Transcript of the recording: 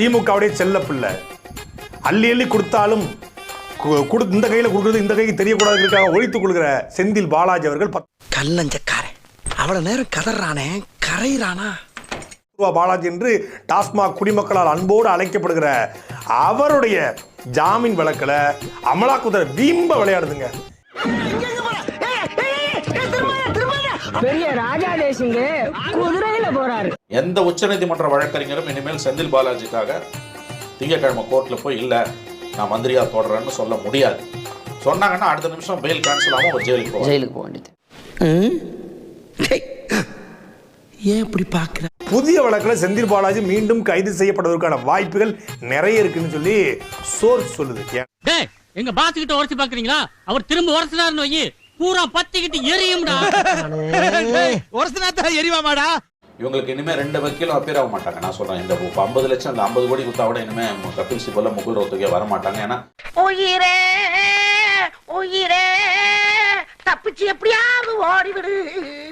திமுகவுடைய செல்ல பிள்ளை. அள்ளி அள்ளி கொடுத்தாலும் கொடு இந்த கையில் கொடுக்குறது இந்த கைக்கு தெரியக்கூடாதுக்காக ஒழித்துக் கொள்கிற செந்தில் பாலாஜி அவர்கள் கல்லஞ்சக்காரன் அவ்வளவு நேரம் கதறானே கரையிறானா? பாலாஜி என்று டாஸ்மாக் குடிமக்களால் அன்போடு அழைக்கப்படுகிற அவருடைய ஜாமீன் வழக்கில் அமலாக்குத்துறை வீம்ப விளையாடுதுங்க. பெரிய ராஜா தேசிங்க குதிரையில போறாரு. எந்த உச்சநீதிமன்ற வழக்கறிஞரும் இனிமேல் செந்தில் பாலாஜிக்காக திங்கட்கிழமை கோர்ட்டில் போய் இல்லை நான் மந்திரியா தொடர்றேன்னு சொல்ல முடியாது. சொன்னாங்கன்னா அடுத்த நிமிஷம் பெயில் கேன்சல் ஆகும் ஒரு ஜெயிலுக்கு போவார். ஜெயிலுக்கு போக வேண்டியது. ஏன் இப்படி பாக்குற புதிய வழக்கில் செந்தில் பாலாஜி மீண்டும் கைது செய்யப்படுவதற்கான வாய்ப்புகள் நிறைய இருக்குன்னு சொல்லி சோர்ஸ் சொல்லுது. எங்க பாஸ் கிட்ட உரைச்சு பாக்குறீங்களா அவர் திரும்ப உரைச்சினாருன்னு வை பூரா பத்திக்கிட்டு எரியும்டா. இவங்களுக்கு இனிமே ரெண்டு வக்கீலும் அப்பேர் ஆக மாட்டாங்க. நான் சொல்றேன் இந்த ஐம்பது லட்சம் இந்த ஐம்பது கோடி கொடுத்தா கூட இனிமே கபில் சிபல்ல முகுல் ரோத்துக்கே வர மாட்டாங்க. ஏன்னா உயிரே உயிரே தப்பிச்சு எப்படியாவது ஓடிவிடு.